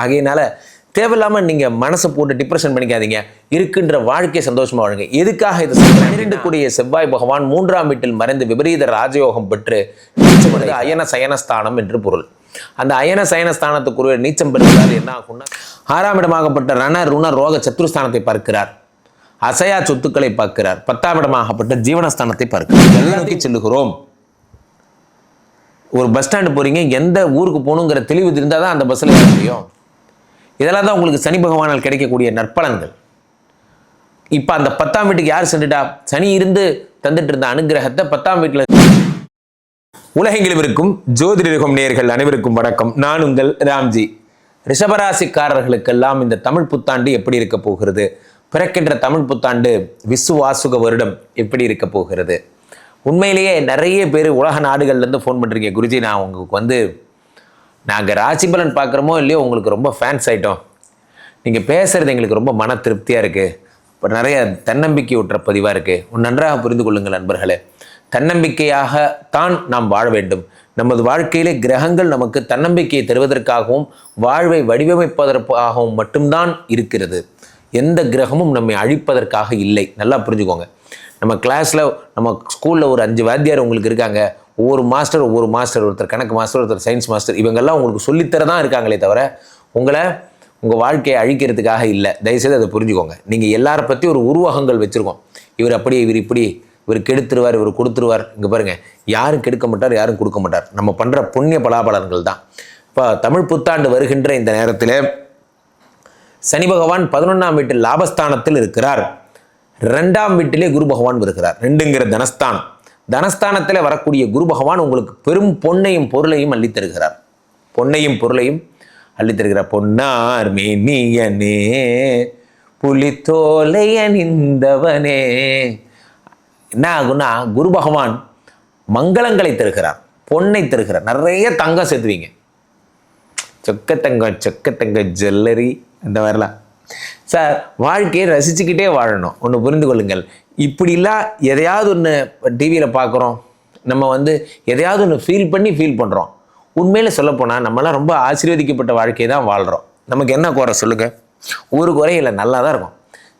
ஆகையினால தேவையில்லாமல் நீங்கள் மனசை போட்டு டிப்ரெஷன் பண்ணிக்காதீங்க. இருக்கின்ற வாழ்க்கையை சந்தோஷமாக வாழுங்க. எதுக்காக இது சொல்றேன்? கூடிய செவ்வாய் பகவான் மூன்றாம் வீட்டில் மறைந்து விபரீத ராஜயோகம் பெற்று அயன சயனஸ்தானம் என்று பொருள். அந்த அயன சயனஸ்தானத்துக்குரிய நீச்சம் பெறுகிறார் என்ன ஆகும்னா ஆறாம் இடமாகப்பட்ட ரண ருண ரோக சத்ருஸ்தானத்தை பார்க்கிறார். அசையா சொத்துக்களை பார்க்கிறார். பத்தாம் இடமாகப்பட்ட ஜீவனஸ்தானத்தை பார்க்கிறார். எல்லாத்தையும் செல்லுகிறோம். ஒரு பஸ் ஸ்டாண்டு போறீங்க எந்த ஊருக்கு போகணுங்கிற தெளிவு இருந்தால் தான் அந்த பஸ்ஸில் முடியும். இதெல்லாம் தான் உங்களுக்கு சனி பகவானால் கிடைக்கக்கூடிய நற்பலன்கள். இப்போ அந்த பத்தாம் வீட்டுக்கு யார் சென்றுட்டா? சனி இருந்து தந்துட்டு இருந்த அனுகிரகத்தை பத்தாம் வீட்டில் உலகெங்கிலும் இருக்கும் ஜோதிடருகம் நேர்கள் அனைவருக்கும் வணக்கம். நான் உங்கள் ராம்ஜி. ரிஷபராசிக்காரர்களுக்கெல்லாம் இந்த தமிழ் புத்தாண்டு எப்படி இருக்க போகிறது? பிறக்கின்ற தமிழ் புத்தாண்டு விசுவாசுக வருடம் எப்படி இருக்க போகிறது? உண்மையிலேயே நிறைய பேர் உலக நாடுகள்லேருந்து ஃபோன் பண்ணுறீங்க குருஜி நான் உங்களுக்கு வந்து நாங்கள் ராசி பலன் பார்க்குறோமோ இல்லையோ உங்களுக்கு ரொம்ப ஃபேன்ஸ் ஆகிட்டோம் நீங்கள் பேசுகிறது எங்களுக்கு ரொம்ப மன திருப்தியாக இருக்குது இப்போ நிறைய தன்னம்பிக்கை ஊற்ற பதிவாக இருக்குது ஒன்று நன்றாக புரிந்து கொள்ளுங்கள் நண்பர்களே. தன்னம்பிக்கையாக தான் நாம் வாழ வேண்டும். நமது வாழ்க்கையிலே கிரகங்கள் நமக்கு தன்னம்பிக்கையை தருவதற்காகவும் வாழ்வை வடிவமைப்பதற்காகவும் மட்டும்தான் இருக்கிறது. எந்த கிரகமும் நம்மை அழிப்பதற்காக இல்லை. நல்லா புரிஞ்சுக்கோங்க. நம்ம கிளாஸில் நம்ம ஸ்கூலில் ஒரு அஞ்சு வாத்தியார் உங்களுக்கு இருக்காங்க. ஒவ்வொரு மாஸ்டர் ஒவ்வொரு மாஸ்டர் ஒருத்தர் கணக்கு மாஸ்டர் ஒருத்தர் சயின்ஸ் மாஸ்டர் இவங்கெல்லாம் உங்களுக்கு சொல்லித்தர தான் இருக்காங்களே தவிர உங்களை உங்கள் வாழ்க்கையை அழிக்கிறதுக்காக இல்லை. தயவுசெய்து அதை புரிஞ்சுக்கோங்க. நீங்கள் எல்லாரை பற்றி ஒரு உருவகங்கள் வச்சுருக்கோம். இவர் அப்படி இவர் இப்படி இவர் கெடுத்துருவார் இவர் கொடுத்துருவார். இங்கே பாருங்கள் யாரும் கெடுக்க மாட்டார் யாரும் கொடுக்க மாட்டார். நம்ம பண்ணுற புண்ணிய பலாபலன்கள் தான். இப்போ தமிழ் புத்தாண்டு வருகின்ற இந்த நேரத்தில் சனி பகவான் பதினொன்றாம் வீட்டில் லாபஸ்தானத்தில் இருக்கிறார். ரெண்டாம் வீட்டிலே குரு பகவான் வருகிறார். ரெண்டுங்கிற தனஸ்தானம். தனஸ்தானத்தில் வரக்கூடிய குரு பகவான் உங்களுக்கு பெரும் பொன்னையும் பொருளையும் அள்ளித்தருகிறார் பொன்னையும் பொருளையும் அள்ளித் தருகிறார். பொன்னார் மேனியனே புலித்தோலையணிந்தவனே என்ன ஆகுனா குரு பகவான் மங்களங்களை தருகிறார் பொன்னை தருகிறார். நிறைய தங்கம் சேர்த்துவீங்க. சொக்கத்தங்கம் சொக்கத்தங்க ஜுவல்லரி அந்த மாதிரிலாம். சார் வாழ்க்கையை ரசிச்சுக்கிட்டே வாழணும். ஒன்று புரிந்து கொள்ளுங்கள். இப்படிலாம் எதையாவது ஒன்று டிவியில் பார்க்குறோம் நம்ம வந்து எதையாவது ஒன்று ஃபீல் பண்ணி ஃபீல் பண்ணுறோம் உண்மையில் சொல்லப்போனால் நம்மளாம் ரொம்ப ஆசீர்வதிக்கப்பட்ட வாழ்க்கையை தான் வாழ்கிறோம் நமக்கு என்ன குறை சொல்லுங்கள் ஒரு குறை இல்லை நல்லா தான் இருக்கும்.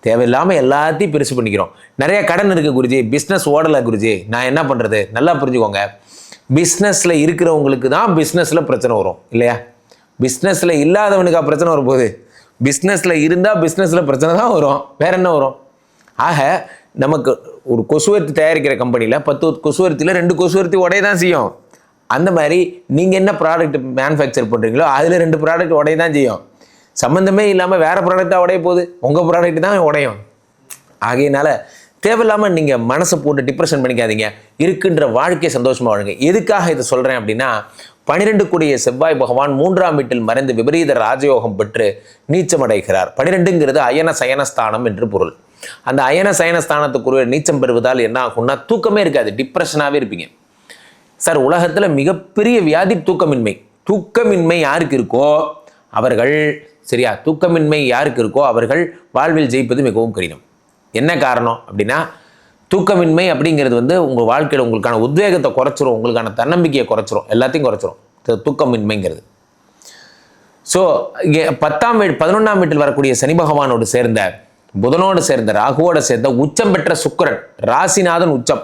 தேவையில்லாமல் எல்லாத்தையும் பெருசு பண்ணிக்கிறோம். நிறைய கடன் இருக்குது குருஜி. பிஸ்னஸ் ஓடலை குருஜி. நான் என்ன பண்ணுறது நல்லா புரிஞ்சுக்கோங்க. பிஸ்னஸில் இருக்கிறவங்களுக்கு தான் பிஸ்னஸில் பிரச்சனை வரும். இல்லையா? பிஸ்னஸில் இல்லாதவனுக்கா பிரச்சனை வரும்போது பிஸ்னஸில் இருந்தால் பிஸ்னஸில் பிரச்சனை தான் வரும். வேற என்ன வரும்? ஆக நமக்கு ஒரு கொசுவர்த்தி தயாரிக்கிற கம்பெனியில் பத்து கொசுவர்த்தியில் ரெண்டு கொசுவர்த்தி உடைய தான் செய்யும். அந்த மாதிரி நீங்கள் என்ன ப்ராடக்ட் மேனுஃபேக்சர் பண்ணுறீங்களோ அதில் ரெண்டு ப்ராடக்ட் உடைய தான் செய்யும். சம்மந்தமே இல்லாமல் வேறு ப்ராடக்டாக உடைய போகுது. உங்கள் ப்ராடக்ட் தான் உடையும். ஆகையினால தேவையில்லாமல் நீங்கள் மனசை போட்டு டிப்ரெஷன் பண்ணிக்காதீங்க. இருக்கின்ற வாழ்க்கையை சந்தோஷமாக வாழுங்க. எதுக்காக இதை சொல்கிறேன் அப்படின்னா பனிரெண்டு கூடிய செவ்வாய் பகவான் மூன்றாம் வீட்டில் மறைந்து விபரீத ராஜயோகம் பெற்று நீச்சமடைகிறார். பனிரெண்டுங்கிறது அயன சயனஸ்தானம் என்று பொருள். அந்த அயன சயனஸ்தானத்துக்குரிய நீச்சம் பெறுவதால் என்ன ஆகும்னா தூக்கமே இருக்காது டிப்ரெஷனாகவே இருப்பீங்க. சார் உலகத்தில் மிகப்பெரிய வியாதி தூக்கமின்மை. தூக்கமின்மை யாருக்கு இருக்கோ அவர்கள் சரியா தூக்கமின்மை யாருக்கு இருக்கோ அவர்கள் வாழ்வில் ஜெயிப்பது மிகவும் கடினம். என்ன காரணம் அப்படின்னா தூக்கமின்மை அப்படிங்கிறது வந்து உங்கள் வாழ்க்கையில் உங்களுக்கான உத்வேகத்தை குறைச்சிரும் உங்களுக்கான தன்னம்பிக்கையை குறைச்சிரும் எல்லாத்தையும் குறைச்சிரும். தூக்கமின்மைங்கிறது. ஸோ இங்கே பத்தாம் வீடு பதினொன்றாம் வீட்டில் வரக்கூடிய சனி பகவானோடு சேர்ந்த புதனோடு சேர்ந்த ராகுவோடு சேர்ந்த உச்சம் பெற்ற சுக்கரன் ராசிநாதன் உச்சம்.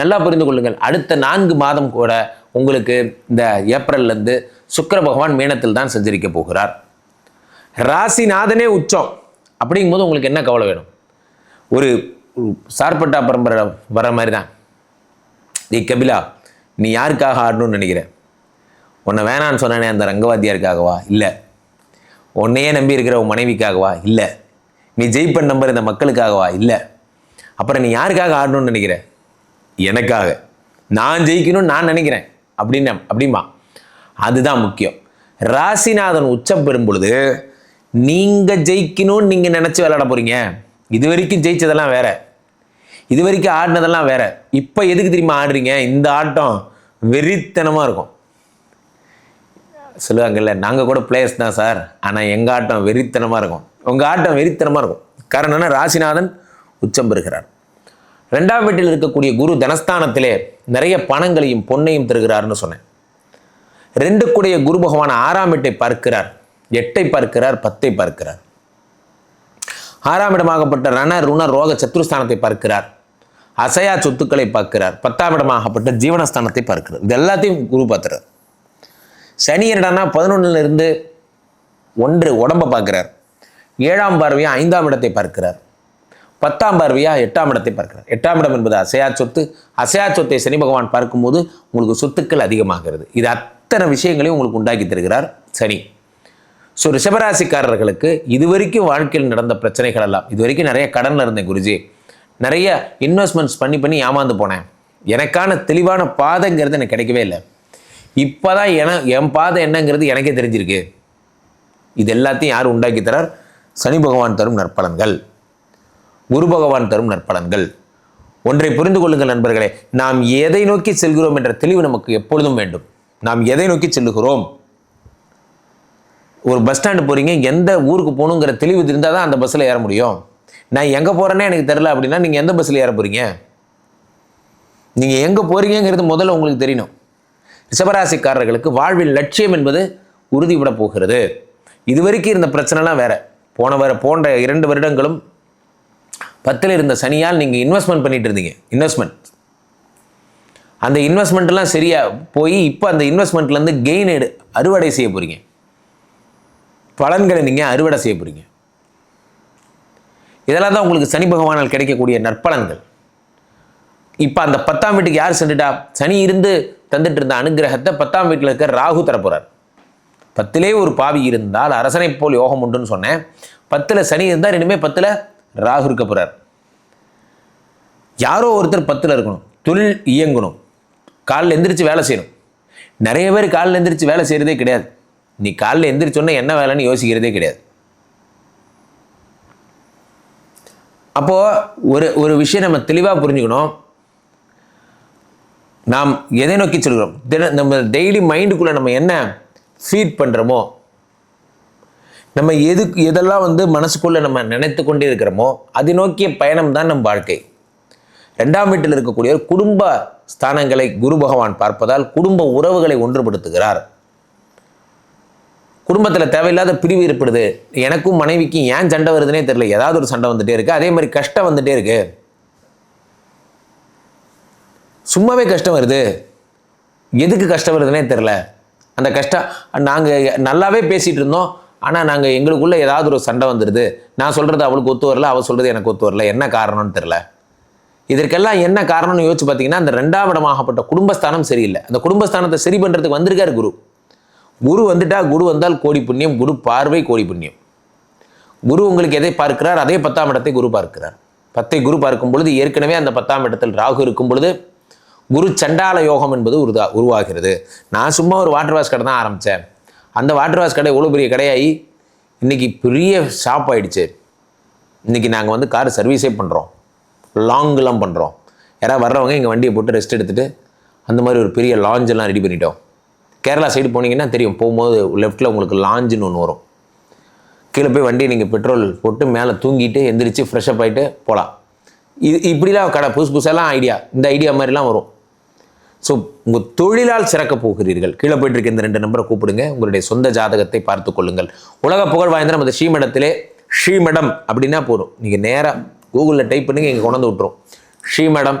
நல்லா புரிந்து கொள்ளுங்கள். அடுத்த நான்கு மாதம் கூட உங்களுக்கு இந்த ஏப்ரல்லேருந்து சுக்கர பகவான் மீனத்தில் தான் சஞ்சரிக்க போகிறார். ராசிநாதனே உச்சம். அப்படிங்கும்போது உங்களுக்கு என்ன கவலை வேணும்? ஒரு சார்பட்டா பரம்பரை வர மாதிரி தான் ஏய் கபிலா நீ யாருக்காக ஆடணும்னு நினைக்கிற? உன்னை வேணான்னு சொன்னானே அந்த ரங்கவாத்தியாருக்காகவா இல்லை. உன்னையே நம்பி இருக்கிற உன் மனைவிக்காகவா? இல்லை. நீ ஜெயிப்பன் நம்பர் இந்த மக்களுக்காகவா? இல்லை. அப்புறம் நீ யாருக்காக ஆடணும்னு நினைக்கிற? எனக்காக. நான் ஜெயிக்கணும்னு நான் நினைக்கிறேன். அப்படின்னு அப்படிமா அதுதான் முக்கியம். ராசிநாதன் உச்சம் பெறும் பொழுது நீங்கள் ஜெயிக்கணும்னு நீங்கள் நினச்சி விளையாட போகிறீங்க இது வரைக்கும் ஜெயிச்சதெல்லாம் வேற. இது வரைக்கும் ஆடினதெல்லாம் வேற. இப்போ எதுக்கு தெரியுமா ஆடுறீங்க? இந்த ஆட்டம் வெறித்தனமாக இருக்கும். சொல்லுவாங்கல்ல நாங்கள் கூட பிளேயர்ஸ் தான் சார். ஆனால் எங்கள் ஆட்டம் வெறித்தனமாக இருக்கும். உங்கள் ஆட்டம் வெறித்தனமாக இருக்கும். காரணம் ராசிநாதன் உச்சம் பெறுகிறார். ரெண்டாம் வீட்டில் இருக்கக்கூடிய குரு தனஸ்தானத்திலே நிறைய பணங்களையும் பொன்னையும் தருகிறார்னு சொன்னேன். ரெண்டு கூடிய குரு பகவான் ஆறாம் வீட்டை பார்க்கிறார். எட்டை பார்க்கிறார் பத்தை பார்க்கிறார். ஆறாம் இடமாகப்பட்ட ரண ருண ரோக சத்துருஸ்தானத்தை பார்க்கிறார். அசையா சொத்துக்களை பார்க்கிறார். பத்தாம் இடமாகப்பட்ட ஜீவனஸ்தானத்தை பார்க்கிறார். இது எல்லாத்தையும் குரு பார்த்துறார் சனி என்னடான்னா பதினொன்னுல இருந்து ஒன்று உடம்பை பார்க்கிறார். ஏழாம் பார்வையா ஐந்தாம் இடத்தை பார்க்கிறார். பத்தாம் பார்வையா எட்டாம் இடத்தை பார்க்கிறார். எட்டாம் இடம் என்பது அசையா சொத்து. அசையா சொத்தை சனி பகவான் பார்க்கும்போது உங்களுக்கு சொத்துக்கள் அதிகமாகிறது. இது அத்தனை விஷயங்களையும் உங்களுக்கு உண்டாக்கி தருகிறார் சனி. ஸோ ரிஷபராசிக்காரர்களுக்கு இதுவரைக்கும் வாழ்க்கையில் நடந்த பிரச்சனைகள் எல்லாம் இது வரைக்கும் நிறைய கடனில் இருந்தேன் குருஜி. நிறைய இன்வெஸ்ட்மெண்ட்ஸ் பண்ணி பண்ணி ஏமாந்து போனேன். எனக்கான தெளிவான பாதைங்கிறது எனக்கு கிடைக்கவே இல்லை. இப்போ தான் என என் பாதை என்னங்கிறது எனக்கே தெரிஞ்சிருக்கு. இது எல்லாத்தையும் யார் உண்டாக்கி தரார்? சனி பகவான் தரும் நற்பலன்கள். குரு பகவான் தரும் நற்பலன்கள். ஒன்றை புரிந்து கொள்ளுங்கள் நண்பர்களே நாம் எதை நோக்கி செல்கிறோம் என்ற தெளிவு நமக்கு எப்பொழுதும் வேண்டும். நாம் எதை நோக்கி செல்லுகிறோம்? ஒரு பஸ் ஸ்டாண்டு போகிறீங்க எந்த ஊருக்கு போகணுங்கிற தெளிவு இருந்தால் தான் அந்த பஸ்ஸில் ஏற முடியும். நான் எங்கே போகிறேன்னே எனக்கு தெரில அப்படின்னா நீங்கள் எந்த பஸ்ஸில் ஏற போகிறீங்க நீங்கள் எங்கே போகிறீங்கிறது முதல்ல உங்களுக்கு தெரியணும். ரிஷபராசிக்காரர்களுக்கு வாழ்வில் லட்சியம் என்பது உறுதிவிட போகிறது. இதுவரைக்கும் இருந்த பிரச்சனைலாம் வேறு. போன வர போன்ற இரண்டு வருடங்களும் பத்தில் இருந்த சனியால் நீங்கள் இன்வெஸ்ட்மெண்ட் பண்ணிட்டு இருந்தீங்க. இன்வெஸ்ட்மெண்ட் அந்த இன்வெஸ்ட்மெண்ட்லாம் சரியாக போய் இப்போ அந்த இன்வெஸ்ட்மெண்ட்லேருந்து கெயின் எடு அறுவடை செய்ய போகிறீங்க பலன்களை நீங்கள் அறுவடை செய்ய போகிறீங்க இதெல்லாம் தான் உங்களுக்கு சனி பகவானால் கிடைக்கக்கூடிய நற்பலன்கள். இப்போ அந்த பத்தாம் வீட்டுக்கு யார் சென்றுட்டா? சனி இருந்து தந்துட்டு இருந்த அனுகிரகத்தை பத்தாம் வீட்டில் இருக்க ராகு தரப்போகிறார் பத்திலே ஒரு பாவி இருந்தால் அரசனை போல் யோகம் உண்டுன்னு சொன்னேன். பத்தில் சனி இருந்தால் இனிமே பத்தில் ராகு இருக்க போகிறார் யாரோ ஒருத்தர் பத்தில் இருக்கணும். தொழில் இயங்கணும். காலில் எந்திரிச்சு வேலை செய்யணும். நிறைய பேர் காலில் எந்திரிச்சு வேலை செய்கிறதே கிடையாது. நீ காலைல எந்திரிச்சோன்னே என்ன வேலைன்னு யோசிக்கிறதே கிடையாது. அப்போது ஒரு ஒரு விஷயம் நம்ம தெளிவாக புரிஞ்சுக்கணும். நாம் எதை நோக்கி சொல்கிறோம்? தின நம்ம டெய்லி மைண்டுக்குள்ளே நம்ம என்ன ஃபீட் பண்ணுறோமோ நம்ம எதுக்கு எதெல்லாம் வந்து மனசுக்குள்ளே நம்ம நினைத்து கொண்டே இருக்கிறோமோ அதை நோக்கிய பயணம் தான் நம் வாழ்க்கை. ரெண்டாம் வீட்டில் இருக்கக்கூடிய குடும்ப ஸ்தானங்களை குரு பகவான் பார்ப்பதால் குடும்ப உறவுகளை ஒன்றுபடுத்துகிறார். குடும்பத்தில் தேவையில்லாத பிரிவு ஏற்படுது. எனக்கும் மனைவிக்கும் ஏன் சண்டை வருதுன்னே தெரியல. ஏதாவது ஒரு சண்டை வந்துட்டே இருக்கு. அதே மாதிரி கஷ்டம் வந்துட்டே இருக்கு. சும்மாவே கஷ்டம் வருது. எதுக்கு கஷ்டம் வருதுன்னே தெரில அந்த கஷ்டம் நாங்கள் நல்லாவே பேசிகிட்டு இருந்தோம். ஆனால் நாங்கள் எங்களுக்குள்ளே ஏதாவது ஒரு சண்டை வந்துடுது நான் சொல்கிறது அவளுக்கு ஒத்து வரல அவள் சொல்கிறது எனக்கு ஒத்து வரல. என்ன காரணம்னு தெரில இதற்கெல்லாம் என்ன காரணம்னு யோசிச்சு பார்த்தீங்கன்னா அந்த ரெண்டாம் இடமாகப்பட்ட குடும்பஸ்தானம் சரியில்லை. அந்த குடும்பஸ்தானத்தை சரி பண்ணுறதுக்கு வந்திருக்காரு குரு. குரு வந்துட்டா குரு வந்தால் கோடி புண்ணியம் குரு பார்வை கோடி புண்ணியம். குரு உங்களுக்கு எதை பார்க்கிறார்? அதே பத்தாம் இடத்தை குரு பார்க்கிறார். பத்தை குரு பார்க்கும் பொழுது ஏற்கனவே அந்த பத்தாம் இடத்தில் ராகு இருக்கும் பொழுது குரு சண்டால யோகம் என்பது உருதா உருவாகிறது. நான் சும்மா ஒரு வாட்டர் வாஷ் கடை தான் ஆரம்பித்தேன் அந்த வாட்டர் வாஷ் கடை இவ்வளோ பெரிய கடையாகி இன்றைக்கி பெரிய ஷாப் ஆகிடுச்சு இன்றைக்கி நாங்கள் வந்து கார் சர்வீஸே பண்ணுறோம் லாங்கெல்லாம் பண்ணுறோம் யாராவது வர்றவங்க எங்கள் வண்டியை போட்டு ரெஸ்ட் எடுத்துகிட்டு அந்த மாதிரி ஒரு பெரிய லாஞ்செல்லாம் ரெடி பண்ணிட்டோம். கேரளா சைடு போனீங்கன்னா தெரியும். போகும்போது லெஃப்ட்டில் உங்களுக்கு லாஞ்சுன்னு ஒன்று வரும். கீழே போய் வண்டியை நீங்கள் பெட்ரோல் போட்டு மேலே தூங்கிட்டு எந்திரிச்சு ஃப்ரெஷ்அப் ஆகிட்டு போகலாம் இது இப்படிலாம் கடை புதுசு புதுசாலாம் ஐடியா இந்த ஐடியா மாதிரிலாம் வரும். ஸோ உங்கள் தொழிலால் சிறக்க போகிறீர்கள். கீழே போயிட்டு இருக்க இந்த ரெண்டு நம்பரை கூப்பிடுங்க. உங்களுடைய சொந்த ஜாதகத்தை பார்த்து கொள்ளுங்கள். உலக புகழ் வாய்ந்த நமது ஸ்ரீமடத்திலே ஸ்ரீமடம் அப்படின்னா போதும். நீங்கள் நேராக கூகுளில் டைப் பண்ணுங்க இங்கே கொண்டு வந்து விட்டுரும். ஸ்ரீமடம்